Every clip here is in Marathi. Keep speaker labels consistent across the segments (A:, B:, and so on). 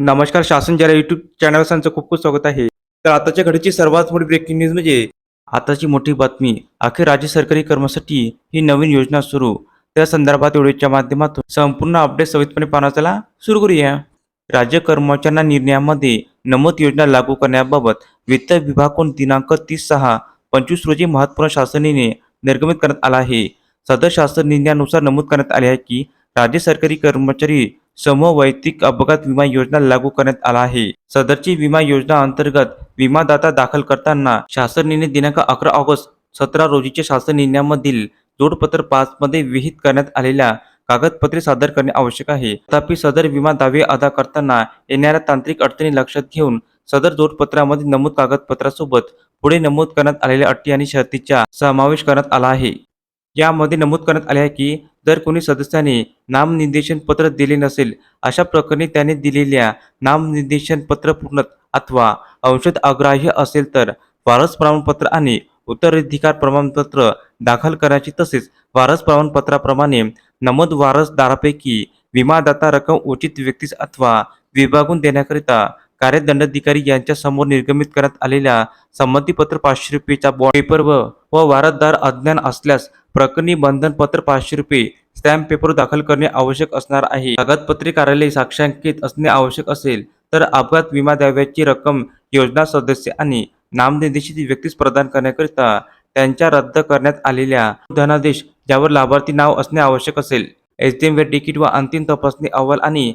A: नमस्कार शासन जरा युट्यूब चॅनल त्यांचं खूप खूप स्वागत आहे. तर आताच्या घडीची सर्वात मोठी ब्रेकिंग न्यूज म्हणजे आताची मोठी बातमी अखेर राज्य सरकारी कर्मासाठी ही नवीन योजना सुरू. त्या संदर्भात व्हिडिओच्या माध्यमातून संपूर्ण अपडेट सवितपणे पाहण्याला सुरू करूया. राज्य कर्मचाऱ्यांना निर्णयामध्ये नमूद योजना लागू करण्याबाबत वित्त विभागाकडून दिनांक तीस सहा पंचवीस रोजी महत्त्वपूर्ण शासनाने निर्गमित करण्यात आला आहे. सदर शासन निर्णयानुसार नमूद करण्यात आले आहे की राज्य सरकारी कर्मचारी समूह वैयक्तिक अपघात विमा योजना लागू करण्यात आला आहे. सदरची विमा योजना अंतर्गत विमादाता दाखल करताना शासन निर्णय दिनांक अकरा ऑगस्ट सतरा रोजीच्या शासन निर्णयामधील जोडपत्र पाच मध्ये विहित करण्यात आलेल्या कागदपत्रे सादर करणे आवश्यक आहे. तथापि सदर विमा दावे अदा करताना येणाऱ्या तांत्रिक अडचणी लक्षात घेऊन सदर जोडपत्रामध्ये नमूद कागदपत्रासोबत पुढे नमूद करण्यात आलेल्या अटी आणि शर्तीचा समावेश करण्यात आला आहे. यामध्ये नमूद करण्यात आले आहे की जर कोणी सदस्याने नामनिर्देशन पत्र दिले नसेल अशा प्रकरणी त्याने दिलेल्या नामनिर्देशन पत्र पूर्ण अथवा औषध अग्राह्य असेल तर वारस प्रमाणपत्र आणि उत्तराधिकार प्रमाणपत्र दाखल करायचे तसेच वारस प्रमाणपत्राप्रमाणे नमूद वारसदारापैकी विमादाता रक्कम उचित व्यक्तीस अथवा विभागून देण्याकरिता कार्यदंडाधिकारी यांच्या समोर निर्गमित करण्यात आलेल्या संमतीपत्र पाचशे रुपयेचा बॉन्ड पेपर व व वारसदार अज्ञान असल्यास प्रकरणी बंधनपत्र पाचशे रुपये स्टॅम्प पेपर दाखल करणे आवश्यक असणार आहे. कागदपत्रे कार्यालय साक्षांकित असणे आवश्यक असेल तर अपघात विमा दाव्याची रक्कम योजना सदस्य आणि नामनिर्देशित व्यक्तीस प्रदान करण्याकरिता त्यांच्या रद्द करण्यात आलेल्या धनादेश ज्यावर लाभार्थी नाव असणे आवश्यक असेल. एस डी एम तिकीट व अंतिम तपासणी अहवाल आणि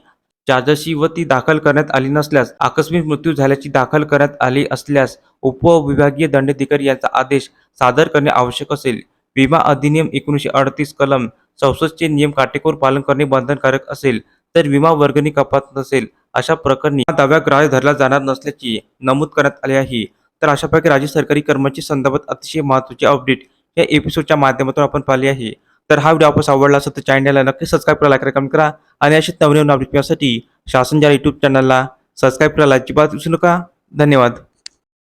A: चार्जशी व ती दाखल करण्यात आली नसल्यास आकस्मिक मृत्यू झाल्याची दाखल करण्यात आली असल्यास उपविभागीय दंडाधिकारी यांचा आदेश सादर करणे आवश्यक असेल. विमा अधिनियम एकोणीसशे अडतीस कलम चौसष्टचे नियम काटेकोर पालन करणे बंधनकारक असेल तर विमा वर्गणी कपात नसेल अशा प्रकरणी दाव्या ग्राह्य धरला जाणार नसल्याची नमूद करण्यात आले आहे. तर अशापैकी राज्य सरकारी कर्मचारी संदर्भात अतिशय महत्त्वाचे अपडेट या एपिसोडच्या माध्यमातून आपण पाहिले आहे. तर हा व्हिडिओ आपण आवडला असेल तर चॅनलला नक्की सबस्क्राईब करा लाईक कमेंट करा आणि अशीच नवनवीन अपडेट मिळण्यासाठी शासन ज्या यूट्यूब चॅनलला सबस्क्राईब करायला अजिबात विसरू नका. धन्यवाद.